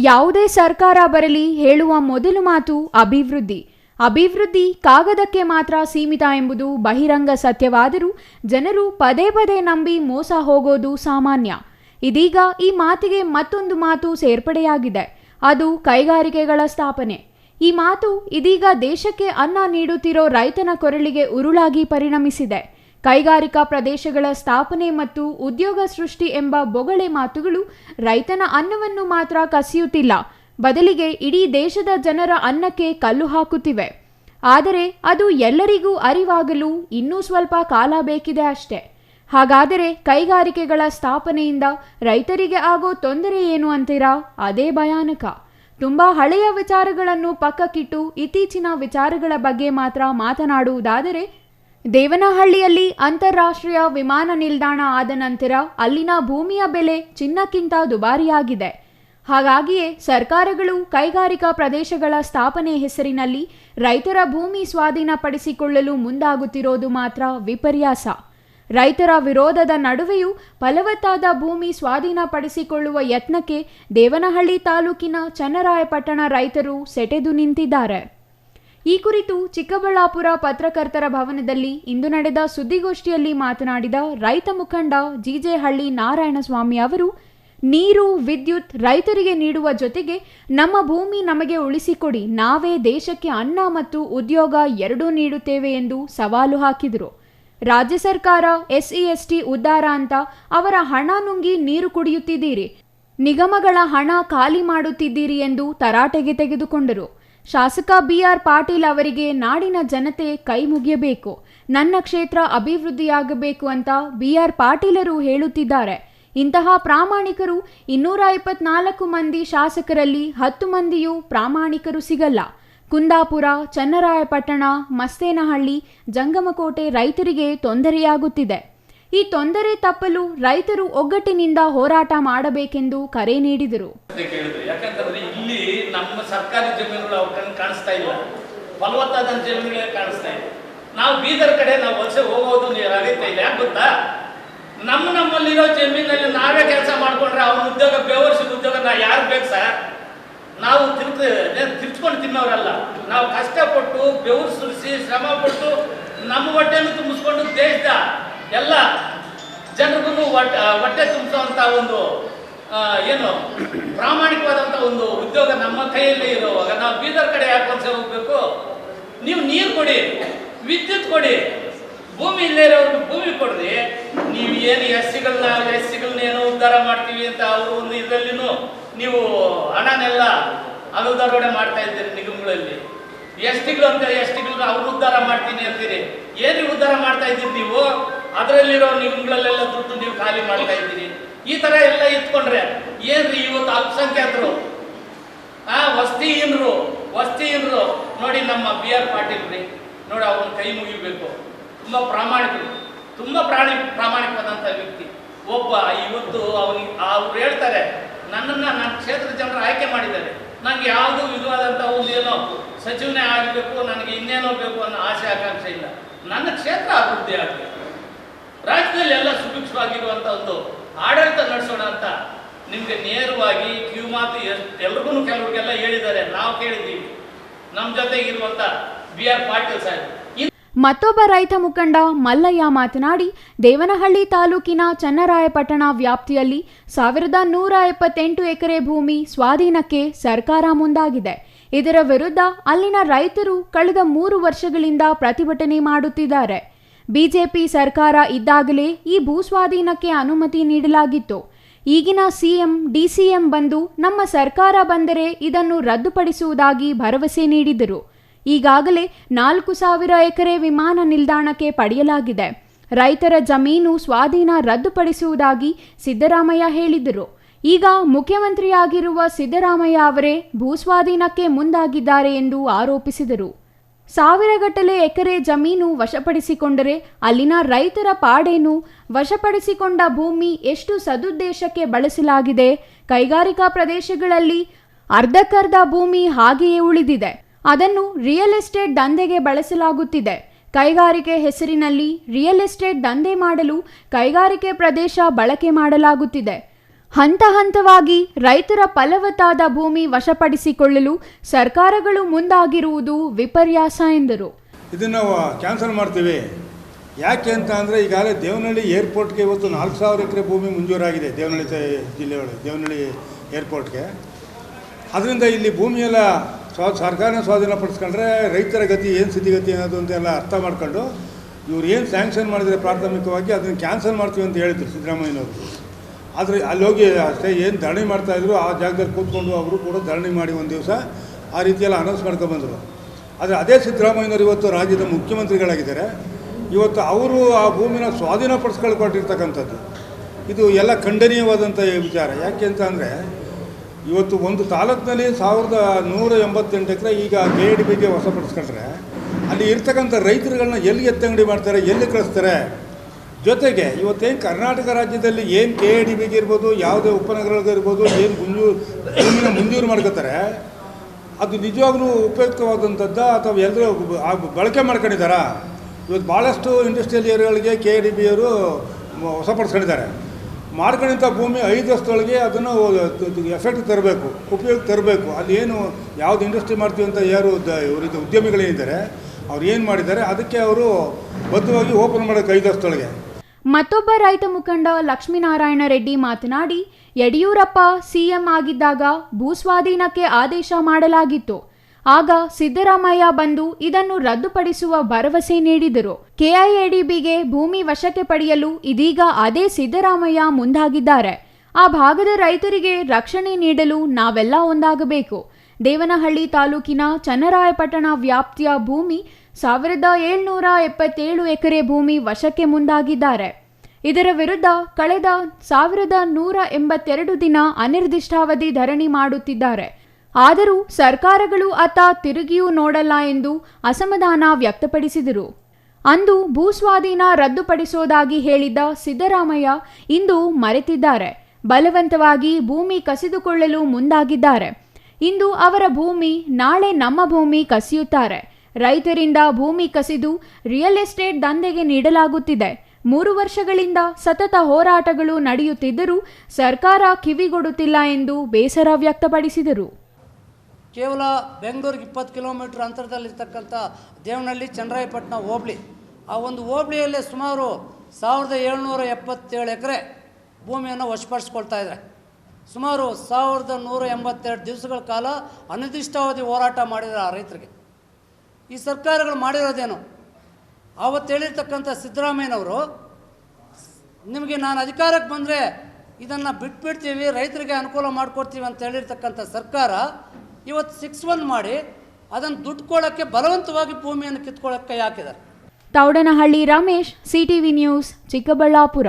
ಯಾವುದೇ ಸರ್ಕಾರ ಬರಲಿ ಹೇಳುವ ಮೊದಲು ಮಾತು ಅಭಿವೃದ್ಧಿ. ಅಭಿವೃದ್ಧಿ ಕಾಗದಕ್ಕೆ ಮಾತ್ರ ಸೀಮಿತ ಎಂಬುದು ಬಹಿರಂಗ ಸತ್ಯವಾದರೂ ಜನರು ಪದೇ ಪದೇ ನಂಬಿ ಮೋಸ ಹೋಗೋದು ಸಾಮಾನ್ಯ. ಇದೀಗ ಈ ಮಾತಿಗೆ ಮತ್ತೊಂದು ಮಾತು ಸೇರ್ಪಡೆಯಾಗಿದೆ. ಅದು ಕೈಗಾರಿಕೆಗಳ ಸ್ಥಾಪನೆ. ಈ ಮಾತು ಇದೀಗ ದೇಶಕ್ಕೆ ಅನ್ನ ನೀಡುತ್ತಿರೋ ರೈತನ ಕೊರಳಿಗೆ ಉರುಳಾಗಿ ಪರಿಣಮಿಸಿದೆ. ಕೈಗಾರಿಕಾ ಪ್ರದೇಶಗಳ ಸ್ಥಾಪನೆ ಮತ್ತು ಉದ್ಯೋಗ ಸೃಷ್ಟಿ ಎಂಬ ಬೊಗಳೆ ಮಾತುಗಳು ರೈತನ ಅನ್ನವನ್ನು ಮಾತ್ರ ಕಸಿಯುತ್ತಿಲ್ಲ. ಬದಲಿಗೆ ಇಡೀ ದೇಶದ ಜನರ ಅನ್ನಕ್ಕೆ ಕಲ್ಲು ಹಾಕುತ್ತಿವೆ. ಆದರೆ ಅದು ಎಲ್ಲರಿಗೂ ಅರಿವಾಗಲು ಇನ್ನೂ ಸ್ವಲ್ಪ ಕಾಲ ಬೇಕಿದೆ ಅಷ್ಟೆ. ಹಾಗಾದರೆ ಕೈಗಾರಿಕೆಗಳ ಸ್ಥಾಪನೆಯಿಂದ ರೈತರಿಗೆ ಆಗೋ ತೊಂದರೆ ಏನು ಅಂತೀರಾ? ಅದೇ ಭಯಾನಕ. ತುಂಬಾ ಹಳೆಯ ವಿಚಾರಗಳನ್ನು ಪಕ್ಕಕ್ಕಿಟ್ಟು ಇತ್ತೀಚಿನ ವಿಚಾರಗಳ ಬಗ್ಗೆ ಮಾತ್ರ ಮಾತನಾಡುವುದಾದರೆ ದೇವನಹಳ್ಳಿಯಲ್ಲಿ ಅಂತಾರಾಷ್ಟ್ರೀಯ ವಿಮಾನ ನಿಲ್ದಾಣ ಆದ ನಂತರ ಅಲ್ಲಿನ ಭೂಮಿಯ ಬೆಲೆ ಚಿನ್ನಕ್ಕಿಂತ ದುಬಾರಿಯಾಗಿದೆ. ಹಾಗಾಗಿಯೇ ಸರ್ಕಾರಗಳು ಕೈಗಾರಿಕಾ ಪ್ರದೇಶಗಳ ಸ್ಥಾಪನೆ ಹೆಸರಿನಲ್ಲಿ ರೈತರ ಭೂಮಿ ಸ್ವಾಧೀನಪಡಿಸಿಕೊಳ್ಳಲು ಮುಂದಾಗುತ್ತಿರೋದು ಮಾತ್ರ ವಿಪರ್ಯಾಸ. ರೈತರ ವಿರೋಧದ ನಡುವೆಯೂ ಫಲವತ್ತಾದ ಭೂಮಿ ಸ್ವಾಧೀನಪಡಿಸಿಕೊಳ್ಳುವ ಯತ್ನಕ್ಕೆ ದೇವನಹಳ್ಳಿ ತಾಲೂಕಿನ ಚನ್ನರಾಯಪಟ್ಟಣ ರೈತರು ಸೆಟೆದು ನಿಂತಿದ್ದಾರೆ. ಈ ಕುರಿತು ಚಿಕ್ಕಬಳ್ಳಾಪುರ ಪತ್ರಕರ್ತರ ಭವನದಲ್ಲಿ ಇಂದು ನಡೆದ ಸುದ್ದಿಗೋಷ್ಠಿಯಲ್ಲಿ ಮಾತನಾಡಿದ ರೈತ ಮುಖಂಡ ಜಿಜೆಹಳ್ಳಿ ನಾರಾಯಣಸ್ವಾಮಿ ಅವರು, ನೀರು, ವಿದ್ಯುತ್ ರೈತರಿಗೆ ನೀಡುವ ಜೊತೆಗೆ ನಮ್ಮ ಭೂಮಿ ನಮಗೆ ಉಳಿಸಿಕೊಡಿ. ನಾವೇ ದೇಶಕ್ಕೆ ಅನ್ನ ಮತ್ತು ಉದ್ಯೋಗ ಎರಡೂ ನೀಡುತ್ತೇವೆ ಎಂದು ಸವಾಲು ಹಾಕಿದರು. ರಾಜ್ಯ ಸರ್ಕಾರ ಎಸ್ಇಎಸ್ಟಿ ಎಸ್ಟಿ ಉದ್ಧಾರ ಅಂತ ಅವರ ಹಣ ನುಂಗಿ ನೀರು ಕುಡಿಯುತ್ತಿದ್ದೀರಿ. ನಿಗಮಗಳ ಹಣ ಖಾಲಿ ಮಾಡುತ್ತಿದ್ದೀರಿ ಎಂದು ತರಾಟೆಗೆ ತೆಗೆದುಕೊಂಡರು. ಶಾಸಕ ಬಿಆರ್ ಪಾಟೀಲ್ ಅವರಿಗೆ ನಾಡಿನ ಜನತೆ ಕೈ ಮುಗಿಯಬೇಕು. ನನ್ನ ಕ್ಷೇತ್ರ ಅಭಿವೃದ್ಧಿಯಾಗಬೇಕು ಅಂತ ಬಿಆರ್ ಪಾಟೀಲರು ಹೇಳುತ್ತಿದ್ದಾರೆ. ಇಂತಹ ಪ್ರಾಮಾಣಿಕರು ಇನ್ನೂರ ಇಪ್ಪತ್ನಾಲ್ಕು ಮಂದಿ ಶಾಸಕರಲ್ಲಿ ಹತ್ತು ಮಂದಿಯೂ ಪ್ರಾಮಾಣಿಕರು ಸಿಗಲ್ಲ. ಕುಂದಾಪುರ, ಚನ್ನರಾಯಪಟ್ಟಣ, ಮಸ್ತೇನಹಳ್ಳಿ, ಜಂಗಮಕೋಟೆ ರೈತರಿಗೆ ತೊಂದರೆಯಾಗುತ್ತಿದೆ. ಈ ತೊಂದರೆ ತಪ್ಪಲು ರೈತರು ಒಗ್ಗಟ್ಟಿನಿಂದ ಹೋರಾಟ ಮಾಡಬೇಕೆಂದು ಕರೆ ನೀಡಿದರು. ಯಾಕಂತಂದ್ರೆ ಇಲ್ಲಿ ನಮ್ಮ ಸರ್ಕಾರಿ ಜಮೀನುಗಳು ಕಾಣಿಸ್ತಾ ಇಲ್ಲ. ಫಲವತ್ತಾದ ಜಮೀನುಗಳೇ ಕಾಣಿಸ್ತಾ ಇಲ್ಲ. ನಾವು ಬೀದರ್ ಕಡೆ ನಾವು ವಲಸೆ ಹೋಗೋದು ಅರಿತಾ ಇಲ್ಲ. ಯಾಕೆ ಗೊತ್ತಾ? ನಮ್ಮ ನಮ್ಮಲ್ಲಿರೋ ಜಮೀನಲ್ಲಿ ನಾವೇ ಕೆಲಸ ಮಾಡ್ಕೊಂಡ್ರೆ ಅವ್ನ ಉದ್ಯೋಗ ಬೇವರ್ಸಿದ ಉದ್ಯೋಗ ನಾ ಯಾರು ಬೇಕು ಸರ್? ನಾವು ತಿರ್ಕ ತಿರ್ಚ್ಕೊಂಡು ತಿನ್ನೋರಲ್ಲ. ನಾವು ಕಷ್ಟಪಟ್ಟು ಬೆವರು ಸುರಿಸಿ ಶ್ರಮ ಪಟ್ಟು ನಮ್ಮ ಹೊಟ್ಟೆಯನ್ನು ತುಂಬಿಸ್ಕೊಂಡು ದೇಶದ ಎಲ್ಲ ಜನರಿಗೂ ಹೊಟ್ಟೆ ಹೊಟ್ಟೆ ಒಂದು ಏನು ಪ್ರಾಮಾಣಿಕವಾದಂಥ ಒಂದು ಉದ್ಯೋಗ ನಮ್ಮ ಕೈಯಲ್ಲಿ ಇರುವಾಗ ನಾವು ಬೀದರ್ ಕಡೆ ಯಾಕೆ ವಲಸೆ ಹೋಗ್ಬೇಕು? ನೀವು ನೀರು ಕೊಡಿ, ವಿದ್ಯುತ್ ಕೊಡಿ, ಭೂಮಿ ಇಲ್ಲೇ ಇರೋರ್ಗೆ ಭೂಮಿ ಕೊಡ್ರಿ. ನೀವು ಏನು ಎಸ್ ಸಿಗಳನ್ನ ಎಸ್ ಸಿಗಳನ್ನ ಏನೋ ಉದ್ಧಾರ ಮಾಡ್ತೀವಿ ಅಂತ ಅವರು ಒಂದು ಇದರಲ್ಲಿನೂ ನೀವು ಹಣನೆಲ್ಲ ಅನುದಾರೋಡೆ ಮಾಡ್ತಾ ಇದ್ದೀರಿ ನಿಗಮಗಳಲ್ಲಿ. ಎಸ್ ಟಿಗಳು ಅಂತ ಎಸ್ ಟಿಗಳನ್ನ ಅವ್ರು ಉದ್ಧಾರ ಮಾಡ್ತೀನಿ ಅಂತೀರಿ. ಏನಿಗೆ ಉದ್ಧಾರ ಮಾಡ್ತಾ ಇದ್ದೀರಿ ನೀವು? ಅದರಲ್ಲಿರೋ ನಿಮ್ಗಳಲ್ಲೆಲ್ಲ ದುಡ್ಡು ನೀವು ಖಾಲಿ ಮಾಡ್ತಾ ಇದ್ದೀರಿ. ಈ ತರ ಎಲ್ಲ ಇತ್ಕೊಂಡ್ರೆ ಏನ್ರಿ ಇವತ್ತು ಅಲ್ಪಸಂಖ್ಯಾತರು? ಆ, ವಸ್ತಿಹೀನರು ವಸ್ತಿಹೀನರು. ನೋಡಿ ನಮ್ಮ ಬಿ ಆರ್ ಪಾಟೀಲ್ ರೀ. ನೋಡಿ ಅವ್ರನ್ನ ಕೈ ಮುಗಿಬೇಕು. ತುಂಬಾ ಪ್ರಾಮಾಣಿಕರು. ತುಂಬಾ ಪ್ರಾಣಿ, ಪ್ರಾಮಾಣಿಕವಾದಂಥ ವ್ಯಕ್ತಿ. ಒಬ್ಬ ಇವತ್ತು ಅವನಿಗೆ ಅವ್ರು ಹೇಳ್ತಾರೆ, ನನ್ನನ್ನ ನನ್ನ ಕ್ಷೇತ್ರದ ಜನರು ಆಯ್ಕೆ ಮಾಡಿದ್ದಾರೆ. ನನಗೆ ಯಾವುದೂ ವಿಧವಾದಂಥ ಒಂದು ಏನೋ ಸಚಿವನೇ ಆಗಬೇಕು, ನನಗೆ ಇನ್ನೇನೋ ಬೇಕು ಅನ್ನೋ ಆಸೆ ಆಕಾಂಕ್ಷೆ ಇಲ್ಲ. ನನ್ನ ಕ್ಷೇತ್ರ ಅಭಿವೃದ್ಧಿ ಆಗಬೇಕು ರಾಜ್ಯದಲ್ಲಿ ಎಲ್ಲ ಸುಭಿಕ್ಷವಾಗಿರುವಂಥ ಒಂದು ಆಡಳಿತ ನಡೆಸೋಣ ಅಂತ ನಿಮಗೆ ನೇರವಾಗಿ ಕಿವಿಮಾತು ಮಾತು ಎಲ್ರಿಗೂ ಕೆಲವ್ರಿಗೆಲ್ಲ ಹೇಳಿದ್ದಾರೆ. ನಾವು ಕೇಳಿದ್ದೀವಿ. ನಮ್ಮ ಜೊತೆಗಿರುವಂಥ ಬಿ ಆರ್ ಪಾಟೀಲ್ ಸಾಹೇಬ್. ಮತ್ತೊಬ್ಬ ರೈತ ಮುಖಂಡ ಮಲ್ಲಯ್ಯ ಮಾತನಾಡಿ, ದೇವನಹಳ್ಳಿ ತಾಲೂಕಿನ ಚನ್ನರಾಯಪಟ್ಟಣ ವ್ಯಾಪ್ತಿಯಲ್ಲಿ ಸಾವಿರದ ನೂರ ಎಪ್ಪತ್ತೆಂಟು ಎಕರೆ ಭೂಮಿ ಸ್ವಾಧೀನಕ್ಕೆ ಸರ್ಕಾರ ಮುಂದಾಗಿದೆ. ಇದರ ವಿರುದ್ಧ ಅಲ್ಲಿನ ರೈತರು ಕಳೆದ ಮೂರು ವರ್ಷಗಳಿಂದ ಪ್ರತಿಭಟನೆ ಮಾಡುತ್ತಿದ್ದಾರೆ. ಬಿಜೆಪಿ ಸರ್ಕಾರ ಇದ್ದಾಗಲೇ ಈ ಭೂಸ್ವಾಧೀನಕ್ಕೆ ಅನುಮತಿ ನೀಡಲಾಗಿತ್ತು. ಈಗಿನ ಸಿಎಂ, ಡಿಸಿಎಂ ಬಂದು ನಮ್ಮ ಸರ್ಕಾರ ಬಂದರೆ ಇದನ್ನು ರದ್ದುಪಡಿಸುವುದಾಗಿ ಭರವಸೆ ನೀಡಿದರು. ಈಗಾಗಲೇ ನಾಲ್ಕು ಸಾವಿರ ಎಕರೆ ವಿಮಾನ ನಿಲ್ದಾಣಕ್ಕೆ ಪಡೆಯಲಾಗಿದೆ. ರೈತರ ಜಮೀನು ಸ್ವಾಧೀನ ರದ್ದುಪಡಿಸುವುದಾಗಿ ಸಿದ್ದರಾಮಯ್ಯ ಹೇಳಿದರು. ಈಗ ಮುಖ್ಯಮಂತ್ರಿಯಾಗಿರುವ ಸಿದ್ದರಾಮಯ್ಯ ಅವರೇ ಭೂಸ್ವಾಧೀನಕ್ಕೆ ಮುಂದಾಗಿದ್ದಾರೆ ಎಂದು ಆರೋಪಿಸಿದರು. ಸಾವಿರಗಟ್ಟಲೆ ಎಕರೆ ಜಮೀನು ವಶಪಡಿಸಿಕೊಂಡರೆ ಅಲ್ಲಿನ ರೈತರ ಪಾಡೇನು? ವಶಪಡಿಸಿಕೊಂಡ ಭೂಮಿ ಎಷ್ಟು ಸದುದ್ದೇಶಕ್ಕೆ ಬಳಸಲಾಗಿದೆ? ಕೈಗಾರಿಕಾ ಪ್ರದೇಶಗಳಲ್ಲಿ ಅರ್ಧಕ್ಕರ್ಧ ಭೂಮಿ ಹಾಗೆಯೇ ಉಳಿದಿದೆ. ಅದನ್ನು ರಿಯಲ್ ಎಸ್ಟೇಟ್ ದಂಧೆಗೆ ಬಳಸಲಾಗುತ್ತಿದೆ. ಕೈಗಾರಿಕೆ ಹೆಸರಿನಲ್ಲಿ ರಿಯಲ್ ಎಸ್ಟೇಟ್ ದಂಧೆ ಮಾಡಲು ಕೈಗಾರಿಕೆ ಪ್ರದೇಶ ಬಳಕೆ ಮಾಡಲಾಗುತ್ತಿದೆ. ಹಂತ ಹಂತವಾಗಿ ರೈತರ ಫಲವತ್ತಾದ ಭೂಮಿ ವಶಪಡಿಸಿಕೊಳ್ಳಲು ಸರ್ಕಾರಗಳು ಮುಂದಾಗಿರುವುದು ವಿಪರ್ಯಾಸ ಎಂದರು. ಇದನ್ನು ಕ್ಯಾನ್ಸಲ್ ಮಾಡ್ತೀವಿ. ಯಾಕೆ ಅಂತ ಅಂದರೆ ಈಗಾಗಲೇ ದೇವನಹಳ್ಳಿ ಏರ್ಪೋರ್ಟ್ಗೆ ಇವತ್ತು ನಾಲ್ಕು ಸಾವಿರ ಎಕರೆ ಭೂಮಿ ಮಂಜೂರಾಗಿದೆ ದೇವನಹಳ್ಳಿ ಜಿಲ್ಲೆ ಜಿಲ್ಲೆಯೊಳಗೆ, ದೇವನಹಳ್ಳಿ ಏರ್ಪೋರ್ಟ್ಗೆ. ಅದರಿಂದ ಇಲ್ಲಿ ಭೂಮಿಯೆಲ್ಲ ಸ್ವಾ, ಸರ್ಕಾರನೇ ಸ್ವಾಧೀನಪಡಿಸ್ಕೊಂಡ್ರೆ ರೈತರ ಗತಿ ಏನು ಸ್ಥಿತಿಗತಿ ಅನ್ನೋದು ಅಂತೆಲ್ಲ ಅರ್ಥ ಮಾಡ್ಕೊಂಡು ಇವ್ರು ಏನು ಸ್ಯಾಂಕ್ಷನ್ ಮಾಡಿದರೆ ಪ್ರಾಥಮಿಕವಾಗಿ ಅದನ್ನು ಕ್ಯಾನ್ಸಲ್ ಮಾಡ್ತೀವಿ ಅಂತ ಹೇಳಿದ್ರು ಸಿದ್ದರಾಮಯ್ಯನವರು. ಆದರೆ ಅಲ್ಲಿ ಹೋಗಿ ಅಷ್ಟೇ ಏನು ಧರಣಿ ಮಾಡ್ತಾಯಿದ್ರು ಆ ಜಾಗದಲ್ಲಿ ಕೂತ್ಕೊಂಡು ಅವರು ಕೂಡ ಧರಣಿ ಮಾಡಿ ಒಂದು ದಿವಸ ಆ ರೀತಿಯೆಲ್ಲ ಅನೌನ್ಸ್ ಮಾಡ್ಕೊಬಂದರು ಆದರೆ ಅದೇ ಸಿದ್ದರಾಮಯ್ಯನವರು ಇವತ್ತು ರಾಜ್ಯದ ಮುಖ್ಯಮಂತ್ರಿಗಳಾಗಿದ್ದಾರೆ. ಇವತ್ತು ಅವರು ಆ ಭೂಮಿನ ಸ್ವಾಧೀನಪಡಿಸ್ಕೊಳ್ಕೊಟ್ಟಿರ್ತಕ್ಕಂಥದ್ದು. ಇದು ಎಲ್ಲ ಖಂಡನೀಯವಾದಂಥ ವಿಚಾರ. ಯಾಕೆ ಅಂತ ಅಂದರೆ, ಇವತ್ತು ಒಂದು ತಾಲೂಕಿನಲ್ಲಿ ಸಾವಿರದ ನೂರ ಎಂಬತ್ತೆಂಟು ಎಕರೆ ಈಗ ಕೆ ಡಿ ಬಿಗೆ ವಶಪಡಿಸ್ಕೊಂಡ್ರೆ, ಅಲ್ಲಿ ಇರ್ತಕ್ಕಂಥ ರೈತರುಗಳನ್ನ ಎಲ್ಲಿ ಎತ್ತಂಗಡಿ ಮಾಡ್ತಾರೆ, ಎಲ್ಲಿ ಕಳಿಸ್ತಾರೆ? ಜೊತೆಗೆ ಇವತ್ತೇನು ಕರ್ನಾಟಕ ರಾಜ್ಯದಲ್ಲಿ ಏನು ಕೆ ಡಿ ಬಿಗೆ ಇರ್ಬೋದು, ಯಾವುದೇ ಉಪನಗರಗಳಿರ್ಬೋದು ಏನು ಮುಂಜೂರು ಮುಂಜೂರು ಮಾಡ್ಕೋತಾರೆ, ಅದು ನಿಜವಾಗ್ಲೂ ಉಪಯುಕ್ತವಾದಂಥದ್ದ ಅಥವಾ ಎಲ್ಲರೂ ಬಳಕೆ ಮಾಡ್ಕೊಂಡಿದ್ದಾರಾ? ಇವತ್ತು ಭಾಳಷ್ಟು ಇಂಡಸ್ಟ್ರಿಯಲ್ ಏರಿಯಾಗಳಿಗೆ ಕೆ ಡಿ ಬಿ ಅವರು ಹೊಸಪಡಿಸ್ಕೊಂಡಿದ್ದಾರೆ ಮಾಡ್ಕೊಂಡಿದ್ದ ಭೂಮಿ ಐದು ವರ್ಷದೊಳಗೆ ಅದನ್ನು ಎಫೆಕ್ಟ್ ತರಬೇಕು, ಉಪಯೋಗ ತರಬೇಕು. ಅಲ್ಲಿ ಏನು, ಯಾವುದು ಇಂಡಸ್ಟ್ರಿ ಮಾಡ್ತೀವಿ ಅಂತ ಯಾರು ಇವರಿದ್ದು ಉದ್ಯಮಿಗಳೇನಿದ್ದಾರೆ, ಅವ್ರು ಏನು ಮಾಡಿದ್ದಾರೆ, ಅದಕ್ಕೆ ಅವರು ಬದ್ಧವಾಗಿ ಓಪನ್ ಮಾಡೋಕ್ಕೆ ಐದು ವರ್ಷದೊಳಗೆ ಮತ್ತೊಬ್ಬ ರೈತ ಮುಖಂಡ ಲಕ್ಷ್ಮೀನಾರಾಯಣ ರೆಡ್ಡಿ ಮಾತನಾಡಿ, ಯಡಿಯೂರಪ್ಪ ಸಿಎಂ ಆಗಿದ್ದಾಗ ಭೂಸ್ವಾಧೀನಕ್ಕೆ ಆದೇಶ ಮಾಡಲಾಗಿತ್ತು. ಆಗ ಸಿದ್ದರಾಮಯ್ಯ ಬಂದು ಇದನ್ನು ರದ್ದುಪಡಿಸುವ ಭರವಸೆ ನೀಡಿದರು. ಕೆಐಎಡಿಬಿಗೆ ಭೂಮಿ ವಶಕ್ಕೆ ಪಡೆಯಲು ಇದೀಗ ಅದೇ ಸಿದ್ದರಾಮಯ್ಯ ಮುಂದಾಗಿದ್ದಾರೆ. ಆ ಭಾಗದ ರೈತರಿಗೆ ರಕ್ಷಣೆ ನೀಡಲು ನಾವೆಲ್ಲ ಒಂದಾಗಬೇಕು. ದೇವನಹಳ್ಳಿ ತಾಲೂಕಿನ ಚನ್ನರಾಯಪಟ್ಟಣ ವ್ಯಾಪ್ತಿಯ ಭೂಮಿ ಸಾವಿರದ ಏಳ್ನೂರ ಎಪ್ಪತ್ತೇಳು ಎಕರೆ ಭೂಮಿ ವಶಕ್ಕೆ ಮುಂದಾಗಿದ್ದಾರೆ. ಇದರ ವಿರುದ್ಧ ಕಳೆದ ಸಾವಿರದ ನೂರ ಎಂಬತ್ತೆರಡು ದಿನ ಅನಿರ್ದಿಷ್ಟಾವಧಿ ಧರಣಿ ಮಾಡುತ್ತಿದ್ದಾರೆ. ಆದರೂ ಸರ್ಕಾರಗಳು ಆತ ತಿರುಗಿಯೂ ನೋಡಲ್ಲ ಎಂದು ಅಸಮಾಧಾನ ವ್ಯಕ್ತಪಡಿಸಿದರು. ಅಂದು ಭೂಸ್ವಾಧೀನ ರದ್ದುಪಡಿಸೋದಾಗಿ ಹೇಳಿದ್ದ ಸಿದ್ದರಾಮಯ್ಯ ಇಂದು ಮರೆತಿದ್ದಾರೆ. ಬಲವಂತವಾಗಿ ಭೂಮಿ ಕಸಿದುಕೊಳ್ಳಲು ಮುಂದಾಗಿದ್ದಾರೆ. ಇಂದು ಅವರ ಭೂಮಿ ನಾಳೆ ನಮ್ಮ ಭೂಮಿ ಕಸಿಯುತ್ತಾರೆ. ರೈತರಿಂದ ಭೂಮಿ ಕಸಿದು ರಿಯಲ್ ಎಸ್ಟೇಟ್ ದಂಧೆಗೆ ನೀಡಲಾಗುತ್ತಿದೆ. ಮೂರು ವರ್ಷಗಳಿಂದ ಸತತ ಹೋರಾಟಗಳು ನಡೆಯುತ್ತಿದ್ದರೂ ಸರ್ಕಾರ ಕಿವಿಗೊಡುತ್ತಿಲ್ಲ ಎಂದು ಬೇಸರ ವ್ಯಕ್ತಪಡಿಸಿದರು. ಕೇವಲ ಬೆಂಗಳೂರಿಗೆ ಇಪ್ಪತ್ತು ಕಿಲೋಮೀಟರ್ ಅಂತರದಲ್ಲಿರ್ತಕ್ಕಂಥ ದೇವನಹಳ್ಳಿ ಚನ್ನರಾಯಪಟ್ಟಣ ಹೋಬಳಿ. ಆ ಒಂದು ಹೋಬಳಿಯಲ್ಲೇ ಸುಮಾರು ಸಾವಿರದ ಏಳ್ನೂರ ಎಪ್ಪತ್ತೇಳು ಎಕರೆ ಭೂಮಿಯನ್ನು ವಶಪಡಿಸ್ಕೊಳ್ತಾ ಇದ್ದಾರೆ. ಸುಮಾರು ಸಾವಿರದ ನೂರ ಎಂಬತ್ತೆರಡು ದಿವಸಗಳ ಕಾಲ ಅನಿರ್ದಿಷ್ಟಾವಧಿ ಹೋರಾಟ ಮಾಡಿದ್ದಾರೆ ಆ ರೈತರಿಗೆ. ಈ ಸರ್ಕಾರಗಳು ಮಾಡಿರೋದೇನು? ಆವತ್ತು ಹೇಳಿರ್ತಕ್ಕಂಥ ಸಿದ್ದರಾಮಯ್ಯನವರು, ನಿಮಗೆ ನಾನು ಅಧಿಕಾರಕ್ಕೆ ಬಂದರೆ ಇದನ್ನು ಬಿಟ್ಬಿಡ್ತೀವಿ, ರೈತರಿಗೆ ಅನುಕೂಲ ಮಾಡಿಕೊಡ್ತೀವಿ ಅಂತ ಹೇಳಿರ್ತಕ್ಕಂಥ ಸರ್ಕಾರ ಇವತ್ತು ಸಿಕ್ಸ್ ಒನ್ ಮಾಡಿ ಅದನ್ನು ದುಡ್ಡು ಕೊಡೋಕ್ಕೆ ಬಲವಂತವಾಗಿ ಭೂಮಿಯನ್ನು ಕಿತ್ಕೊಳ್ಳೋಕ್ಕೆ ಹಾಕಿದ್ದಾರೆ. Thoudanahalli Ramesh CTV news Chikkaballapur.